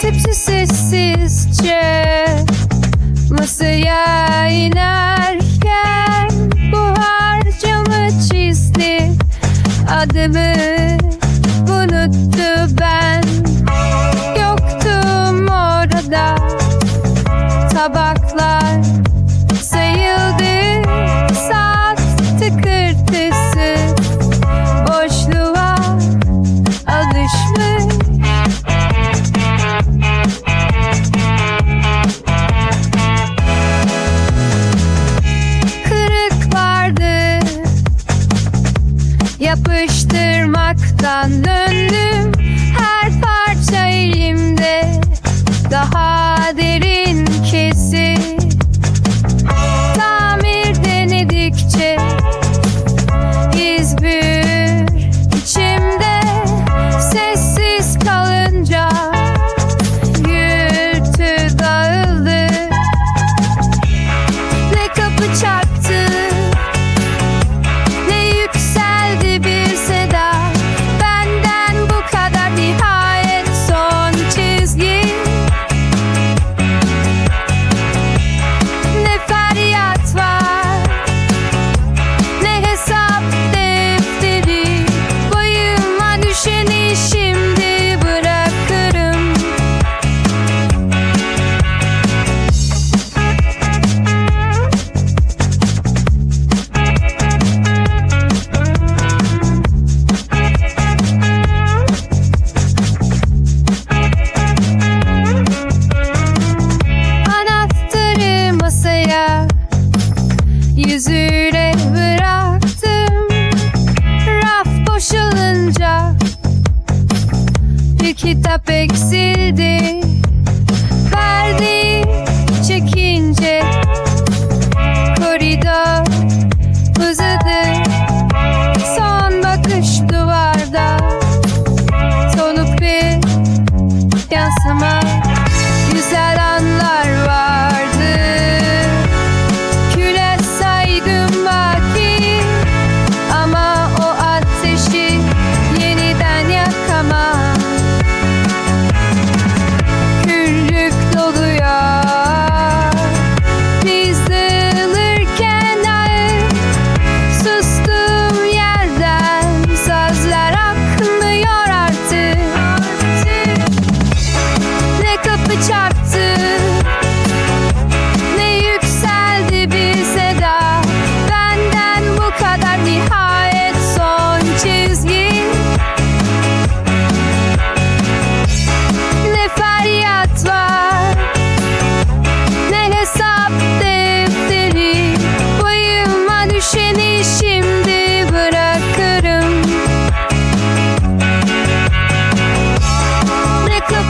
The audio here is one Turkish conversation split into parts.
Tepsi sessizce masaya iner. deme Yapıştırmaktan döndüm. Her parça elimde. Daha derin kitap eksildi.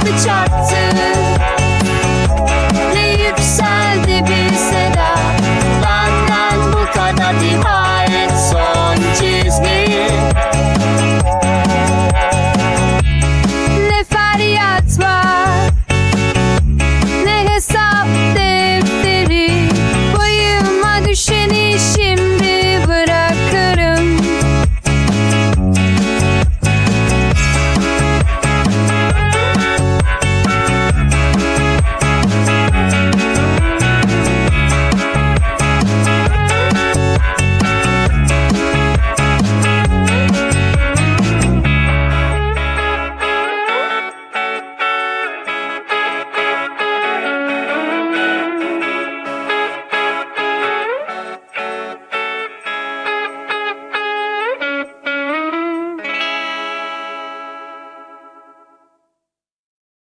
the charts.